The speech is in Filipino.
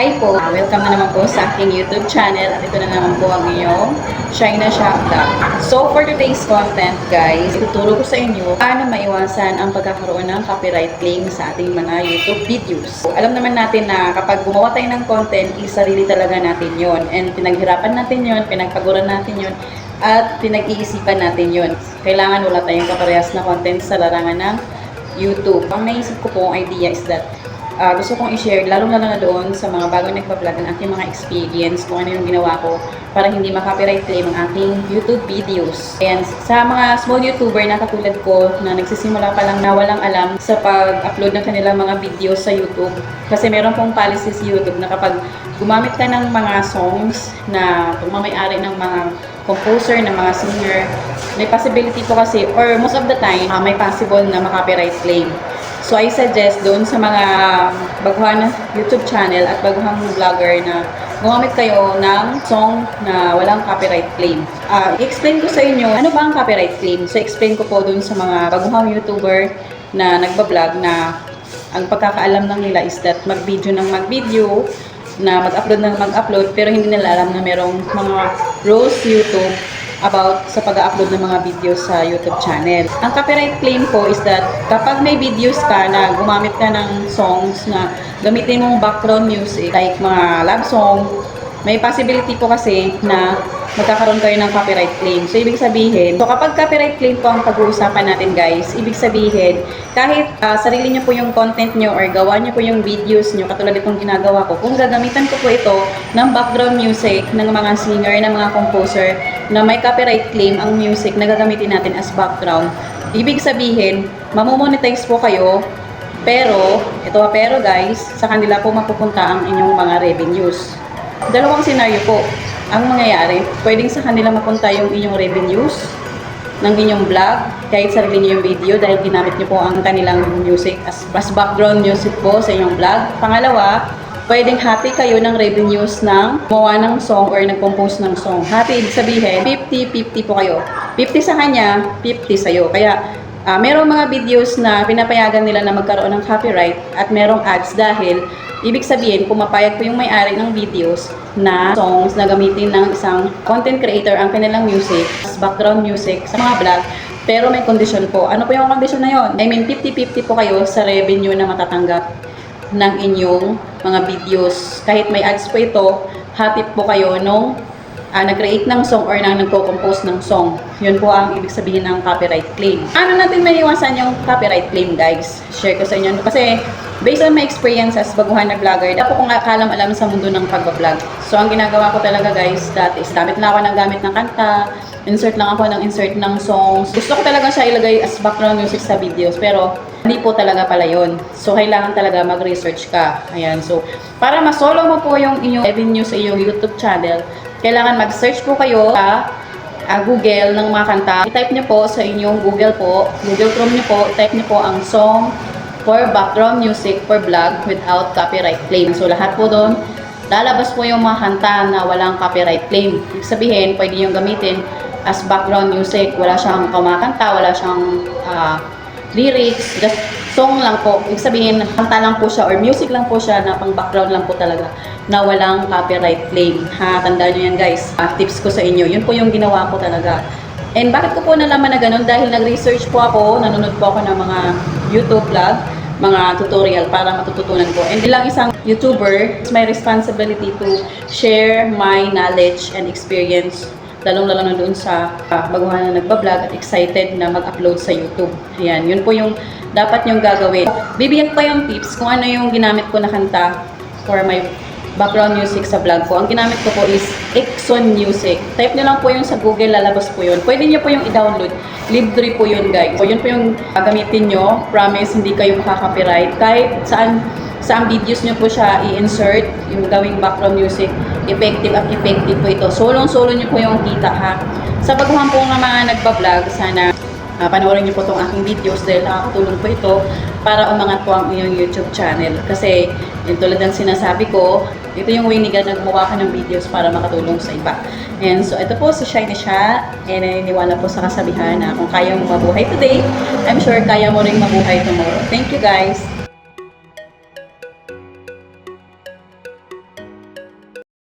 Hi po! Ah, welcome na naman po sa aking YouTube channel at ito na naman po ang inyong Shine na Shop Vlog. So for today's content guys, ituturo ko sa inyo paano maiwasan ang pagkakaroon ng copyright claim sa ating mga YouTube videos. Alam naman natin na kapag gumawa tayo ng content, isarili talaga natin yon and pinaghirapan natin yon, pinagpaguran natin yon at pinag-iisipan natin yon. Kailangan wala tayong kaparehas na content sa larangan ng YouTube. Ang naisip ko po idea is that ah, gusto kong i-share, lalong-lalo na doon sa mga bagong nagpa-vlog ang aking mga experience, kung ano yung ginawa ko para hindi makapiright claim ang aking YouTube videos. And sa mga small YouTuber na katulad ko na nagsisimula pa lang na walang alam sa pag-upload ng kanilang mga videos sa YouTube. Kasi meron pong policy sa YouTube na kapag gumamit ka ng mga songs na pagmamayari ng mga composer, ng mga singer, may possibility po kasi, or most of the time, ah, may possible na makapiright claim. So I suggest doon sa mga baguhan YouTube channel at baguhang vlogger na gumamit kayo ng song na walang copyright claim. Ah, i-explain ko sa inyo, ano ba ang copyright claim? So explain ko po doon sa mga baguhang YouTuber na nagbablog na ang pagkakaalam lang nila is that mag-video ng mag-video, na mag-upload ng mag-upload, pero hindi nila alam na merong mga rules YouTube about sa pag-upload ng mga videos sa YouTube channel. Ang copyright claim ko is that kapag may videos ka na gumamit ka ng songs na gamitin mong background music, like mga love song, may possibility po kasi na magkakaroon kayo ng copyright claim. So, ibig sabihin, so kapag copyright claim po ang pag-uusapan natin guys, ibig sabihin, kahit ah, sarili nyo po yung content nyo or gawa nyo po yung videos nyo, katulad itong ginagawa ko, kung gagamitan ko po ito ng background music ng mga singer, ng mga composer, na may copyright claim ang music na gagamitin natin as background, ibig sabihin, mamomonetize po kayo pero, ito pero guys, sa kanila po mapupunta ang inyong mga revenues. Dalawang senaryo po ang mangyayari. Pwedeng sa kanila mapunta yung inyong revenues ng inyong vlog, kahit sarili niyo yung video dahil ginamit niyo po ang kanilang music as, as background music po sa inyong vlog. Pangalawa, pwedeng happy kayo ng revenues ng gumawa ng song or nag-compose ng song. Happy, ibig sabihin, 50-50 po kayo. 50 sa kanya, 50 sa'yo. Kaya, ah, merong mga videos na pinapayagan nila na magkaroon ng copyright at merong ads dahil ibig sabihin, pumapayag po yung may-ari ng videos na songs na gamitin ng isang content creator ang kanilang music, as background music sa mga vlog, pero may condition po. Ano po yung condition na yon? I mean, 50-50 po kayo sa revenue na matatanggap ng inyong mga videos. Kahit may ads po ito, hatip po kayo nung ah, nag-create ng song or nang nagko-compose ng song. Yun po ang ibig sabihin ng copyright claim. Ano natin may iwasan yung copyright claim, guys? Share ko sa inyo. Kasi, based on my experience as baguhan na vlogger, dapat kong akalam alam sa mundo ng pagbablog. So, ang ginagawa ko talaga, guys, dati is gamit lang ako ng gamit ng kanta, insert lang ako ng insert ng songs. Gusto ko talaga siya ilagay as background music sa videos, pero hindi po talaga pala yon. So, kailangan talaga mag-research ka. Ayan. So, para masolo mo po yung inyong revenue sa iyong YouTube channel, kailangan mag-search po kayo sa ah, Google ng mga kanta. I-type niyo po sa inyong Google po, Google Chrome niyo po, type niyo po ang song for background music for vlog without copyright claim. So, lahat po doon, lalabas po yung mga kanta na walang copyright claim. Ibig sabihin, pwede nyo gamitin as background music. Wala siyang kumakanta, wala siyang ah, lyrics, just song lang po. Ibig sabihin, kanta lang po siya or music lang po siya na pang background lang po talaga na walang copyright claim. Ha, tandaan nyo yan guys. Ah, tips ko sa inyo. Yun po yung ginawa ko talaga. And bakit ko po nalaman na ganun? Dahil nag-research po ako, nanonood po ako ng mga YouTube vlog, mga tutorial para matututunan ko. And bilang isang YouTuber, it's my responsibility to share my knowledge and experience lalong-lalo na doon sa uh, baguhan na nagbablog at excited na mag-upload sa YouTube. Ayan, yun po yung dapat nyong gagawin. Bibigyan ko yung tips kung ano yung ginamit ko na kanta for my background music sa vlog ko. Ang ginamit ko po is Exxon Music. Type nyo lang po yung sa Google, lalabas po yun. Pwede nyo po yung i-download. Libre po yun, guys. So, yun po yung gagamitin nyo. Promise, hindi kayo makaka-copyright. Kahit saan sa videos nyo po siya i-insert, yung gawing background music, effective at effective po ito. Solong-solo nyo po yung kita ha. Sa baguhan po ng mga nagbablog, sana uh, panoorin nyo po itong aking videos dahil nakakatulong po ito para umangat po ang iyong YouTube channel. Kasi, yung tulad ng sinasabi ko, ito yung way ni God na gumawa ka ng videos para makatulong sa iba. And so, ito po si Shiny siya. And naniniwala po sa kasabihan na kung kaya mo mabuhay today, I'm sure kaya mo rin mabuhay tomorrow. Thank you guys!